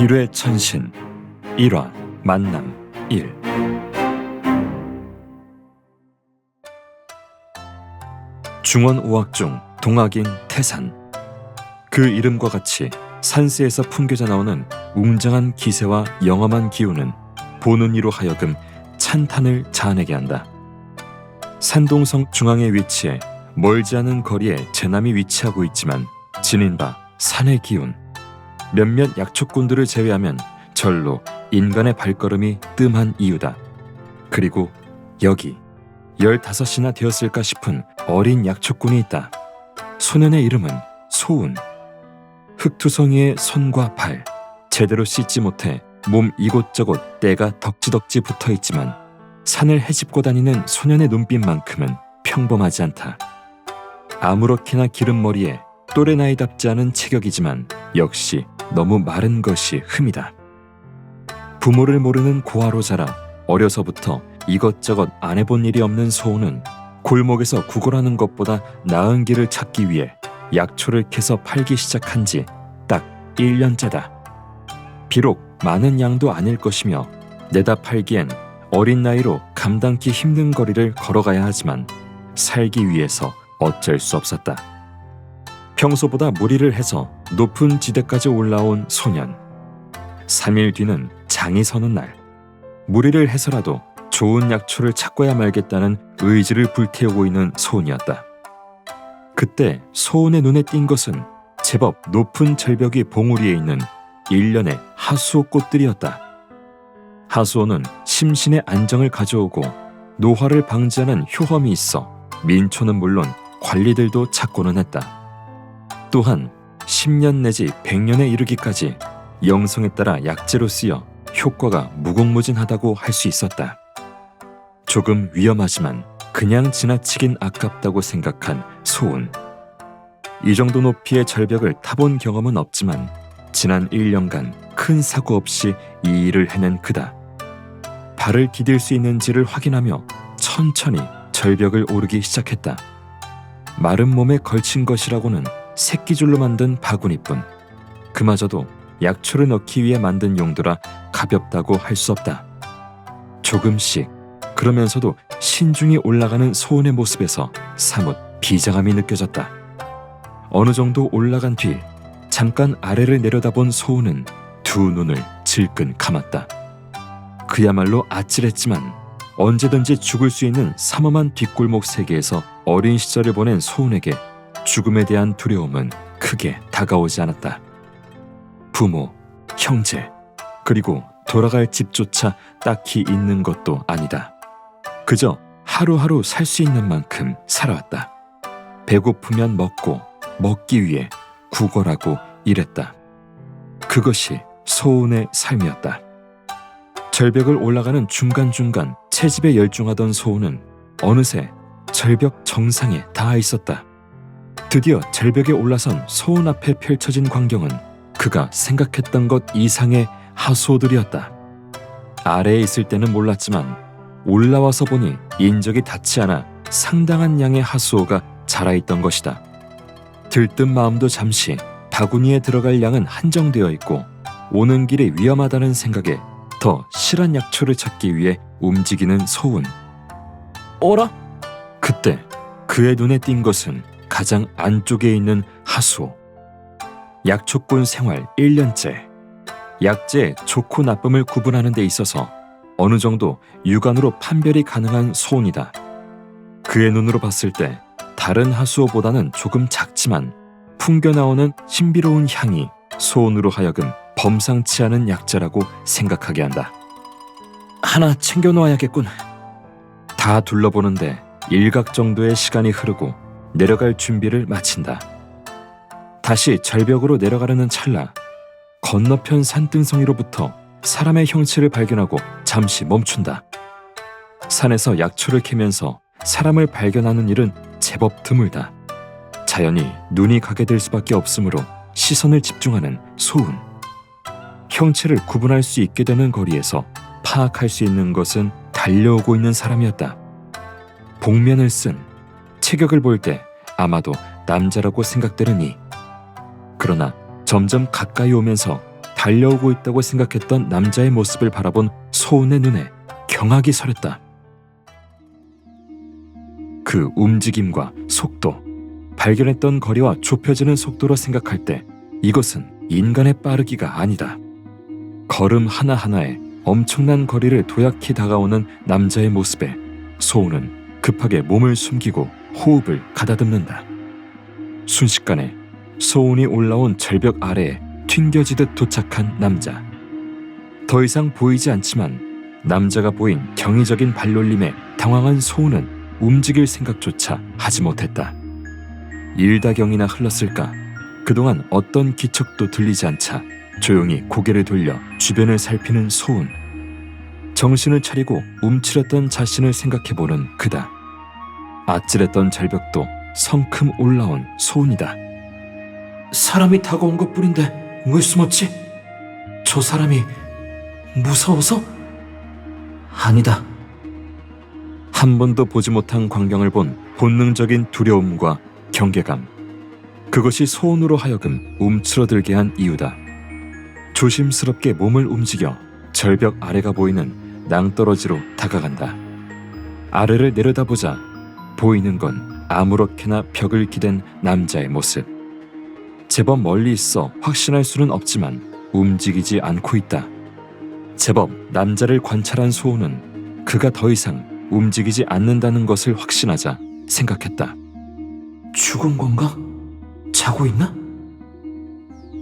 비례천신 1화 만남 1 중원 중 동학인 태산. 그 이름과 같이 산세에서 풍겨져 나오는 웅장한 기세와 영험한 기운은 보는 이로 하여금 찬탄을 자아내게 한다. 산동성 중앙에 위치해 멀지 않은 거리에 제남이 위치하고 있지만 지닌 바 산의 기운 몇몇 약초꾼들을 제외하면 절로 인간의 발걸음이 뜸한 이유다. 그리고 여기 열다섯이나 되었을까 싶은 어린 약초꾼이 있다. 소년의 이름은 소운. 흑투성이의 손과 발 제대로 씻지 못해 몸 이곳저곳 때가 덕지덕지 붙어 있지만 산을 헤집고 다니는 소년의 눈빛만큼은 평범하지 않다. 아무렇게나 기른 머리에 또래 나이답지 않은 체격이지만 역시 너무 마른 것이 흠이다. 부모를 모르는 고아로 자라 어려서부터 이것저것 안 해본 일이 없는 소우는 골목에서 구걸하는 것보다 나은 길을 찾기 위해 약초를 캐서 팔기 시작한 지 딱 1년째다. 비록 많은 양도 아닐 것이며 내다 팔기엔 어린 나이로 감당기 힘든 거리를 걸어가야 하지만 살기 위해서 어쩔 수 없었다. 평소보다 무리를 해서 높은 지대까지 올라온 소년. 3일 뒤는 장이 서는 날. 무리를 해서라도 좋은 약초를 찾고야 말겠다는 의지를 불태우고 있는 소은이었다. 그때 소은의 눈에 띈 것은 제법 높은 절벽이 봉우리에 있는 일련의 하수오 꽃들이었다. 하수오는 심신의 안정을 가져오고 노화를 방지하는 효험이 있어 민초는 물론 관리들도 찾고는 했다. 또한 10년 내지 100년에 이르기까지 영성에 따라 약재로 쓰여 효과가 무궁무진하다고 할 수 있었다. 조금 위험하지만 그냥 지나치긴 아깝다고 생각한 소은. 이 정도 높이의 절벽을 타본 경험은 없지만 지난 1년간 큰 사고 없이 이 일을 해낸 그다. 발을 디딜 수 있는지를 확인하며 천천히 절벽을 오르기 시작했다. 마른 몸에 걸친 것이라고는 새끼줄로 만든 바구니뿐. 그마저도 약초를 넣기 위해 만든 용도라 가볍다고 할 수 없다. 조금씩 그러면서도 신중히 올라가는 소은의 모습에서 사뭇 비장함이 느껴졌다. 어느 정도 올라간 뒤 잠깐 아래를 내려다본 소은은 두 눈을 질끈 감았다. 그야말로 아찔했지만 언제든지 죽을 수 있는 삼엄한 뒷골목 세계에서 어린 시절을 보낸 소은에게 죽음에 대한 두려움은 크게 다가오지 않았다. 부모, 형제, 그리고 돌아갈 집조차 딱히 있는 것도 아니다. 그저 하루하루 살 수 있는 만큼 살아왔다. 배고프면 먹고 먹기 위해 구걸하고 일했다. 그것이 소은의 삶이었다. 절벽을 올라가는 중간중간 채집에 열중하던 소은은 어느새 절벽 정상에 닿아 있었다. 드디어 절벽에 올라선 소은 앞에 펼쳐진 광경은 그가 생각했던 것 이상의 하수오들이었다. 아래에 있을 때는 몰랐지만 올라와서 보니 인적이 닿지 않아 상당한 양의 하수오가 자라있던 것이다. 들뜬 마음도 잠시 바구니에 들어갈 양은 한정되어 있고 오는 길이 위험하다는 생각에 더 실한 약초를 찾기 위해 움직이는 소운. 어라? 그때 그의 눈에 띈 것은 가장 안쪽에 있는 하수오. 약초꾼 생활 1년째. 약재의 좋고 나쁨을 구분하는 데 있어서 어느 정도 육안으로 판별이 가능한 소운이다. 그의 눈으로 봤을 때 다른 하수오보다는 조금 작지만 풍겨 나오는 신비로운 향이 소운으로 하여금 범상치 않은 약재라고 생각하게 한다. 하나 챙겨 놓아야겠군. 다 둘러보는데 일각 정도의 시간이 흐르고 내려갈 준비를 마친다. 다시 절벽으로 내려가려는 찰나 건너편 산등성이로부터 사람의 형체를 발견하고 잠시 멈춘다. 산에서 약초를 캐면서 사람을 발견하는 일은 제법 드물다. 자연히 눈이 가게 될 수밖에 없으므로 시선을 집중하는 소운. 형체를 구분할 수 있게 되는 거리에서 파악할 수 있는 것은 달려오고 있는 사람이었다. 복면을 쓴 체격을 볼 때 아마도 남자라고 생각되는 이. 그러나 점점 가까이 오면서 달려오고 있다고 생각했던 남자의 모습을 바라본 소은의 눈에 경악이 서렸다. 그 움직임과 속도, 발견했던 거리와 좁혀지는 속도로 생각할 때 이것은 인간의 빠르기가 아니다. 걸음 하나하나에 엄청난 거리를 도약히 다가오는 남자의 모습에 소은은 급하게 몸을 숨기고 호흡을 가다듬는다. 순식간에 소운이 올라온 절벽 아래에 튕겨지듯 도착한 남자. 더 이상 보이지 않지만 남자가 보인 경이적인 발놀림에 당황한 소운은 움직일 생각조차 하지 못했다. 일다경이나 흘렀을까? 그동안 어떤 기척도 들리지 않자 조용히 고개를 돌려 주변을 살피는 소운. 정신을 차리고 움츠렸던 자신을 생각해보는 그다. 아찔했던 절벽도 성큼 올라온 소운이다. 사람이 다가온 것 뿐인데 왜 숨었지? 저 사람이 무서워서? 아니다. 한 번도 보지 못한 광경을 본 본능적인 두려움과 경계감. 그것이 소원으로 하여금 움츠러들게 한 이유다. 조심스럽게 몸을 움직여 절벽 아래가 보이는 낭떠러지로 다가간다. 아래를 내려다보자 보이는 건 아무렇게나 벽을 기댄 남자의 모습. 제법 멀리 있어 확신할 수는 없지만 움직이지 않고 있다. 제법 남자를 관찰한 소은은 그가 더 이상 움직이지 않는다는 것을 확신하자 생각했다. 죽은 건가? 자고 있나?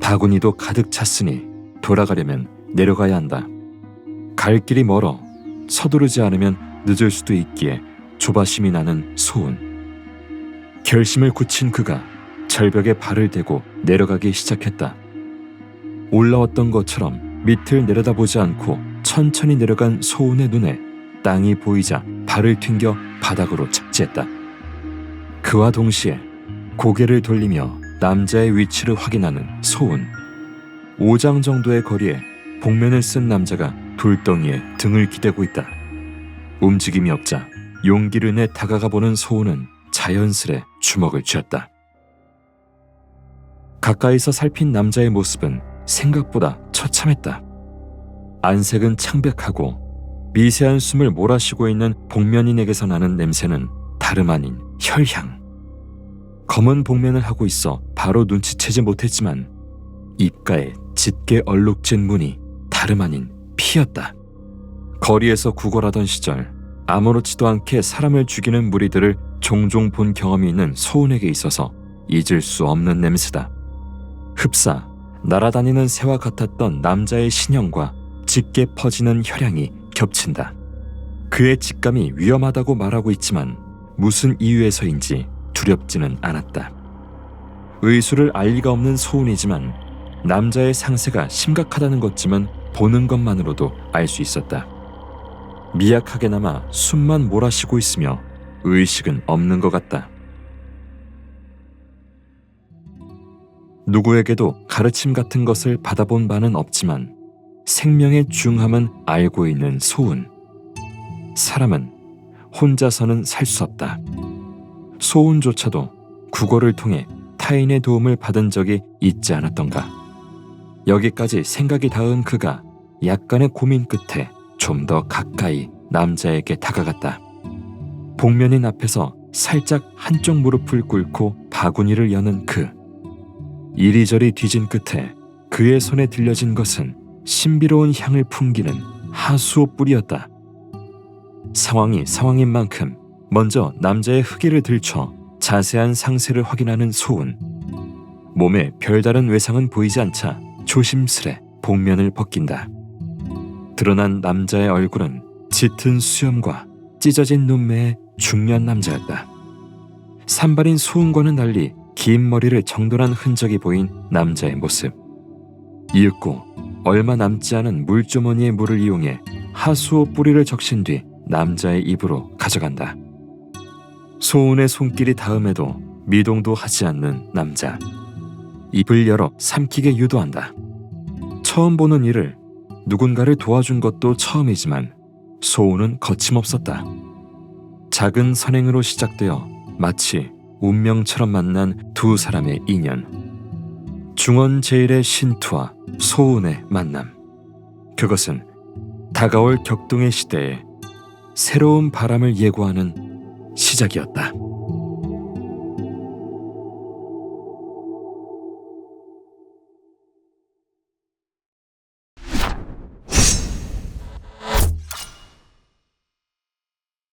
바구니도 가득 찼으니 돌아가려면 내려가야 한다. 갈 길이 멀어 서두르지 않으면 늦을 수도 있기에 조바심이 나는 소은. 결심을 굳힌 그가 절벽에 발을 대고 내려가기 시작했다. 올라왔던 것처럼 밑을 내려다보지 않고 천천히 내려간 소은의 눈에 땅이 보이자 발을 튕겨 바닥으로 착지했다. 그와 동시에 고개를 돌리며 남자의 위치를 확인하는 소은. 5장 정도의 거리에 복면을 쓴 남자가 돌덩이에 등을 기대고 있다. 움직임이 없자 용기를 내 다가가 보는 소은은 자연스레 주먹을 쥐었다. 가까이서 살핀 남자의 모습은 생각보다 처참했다. 안색은 창백하고 미세한 숨을 몰아쉬고 있는 복면인에게서 나는 냄새는 다름 아닌 혈향. 검은 복면을 하고 있어 바로 눈치채지 못했지만 입가에 짙게 얼룩진 문이 다름 아닌 피였다. 거리에서 구걸하던 시절 아무렇지도 않게 사람을 죽이는 무리들을 종종 본 경험이 있는 소은에게 있어서 잊을 수 없는 냄새다. 흡사 날아다니는 새와 같았던 남자의 신형과 짙게 퍼지는 혈향이 겹친다. 그의 직감이 위험하다고 말하고 있지만 무슨 이유에서인지 두렵지는 않았다. 의수를 알 리가 없는 소운이지만 남자의 상세가 심각하다는 것쯤은 보는 것만으로도 알 수 있었다. 미약하게나마 숨만 몰아쉬고 있으며 의식은 없는 것 같다. 누구에게도 가르침 같은 것을 받아본 바는 없지만 생명의 중함은 알고 있는 소운. 사람은 혼자서는 살 수 없다. 소운조차도 국어를 통해 타인의 도움을 받은 적이 있지 않았던가. 여기까지 생각이 닿은 그가 약간의 고민 끝에 좀 더 가까이 남자에게 다가갔다. 복면인 앞에서 살짝 한쪽 무릎을 꿇고 바구니를 여는 그. 이리저리 뒤진 끝에 그의 손에 들려진 것은 신비로운 향을 풍기는 하수오 뿌리였다. 상황이 상황인 만큼 먼저 남자의 흑의를 들춰 자세한 상세를 확인하는 소은. 몸에 별다른 외상은 보이지 않자 조심스레 복면을 벗긴다. 드러난 남자의 얼굴은 짙은 수염과 찢어진 눈매의 중년 남자였다. 산발인 소은과는 달리 긴 머리를 정돈한 흔적이 보인 남자의 모습. 이윽고 얼마 남지 않은 물주머니의 물을 이용해 하수오 뿌리를 적신 뒤 남자의 입으로 가져간다. 소은의 손길이 닿음에도 미동도 하지 않는 남자. 입을 열어 삼키게 유도한다. 처음 보는 일을 누군가를 도와준 것도 처음이지만 소은은 거침없었다. 작은 선행으로 시작되어 마치 운명처럼 만난 두 사람의 인연. 중원 제일의 신투와 소운의 만남. 그것은 다가올 격동의 시대에 새로운 바람을 예고하는 시작이었다.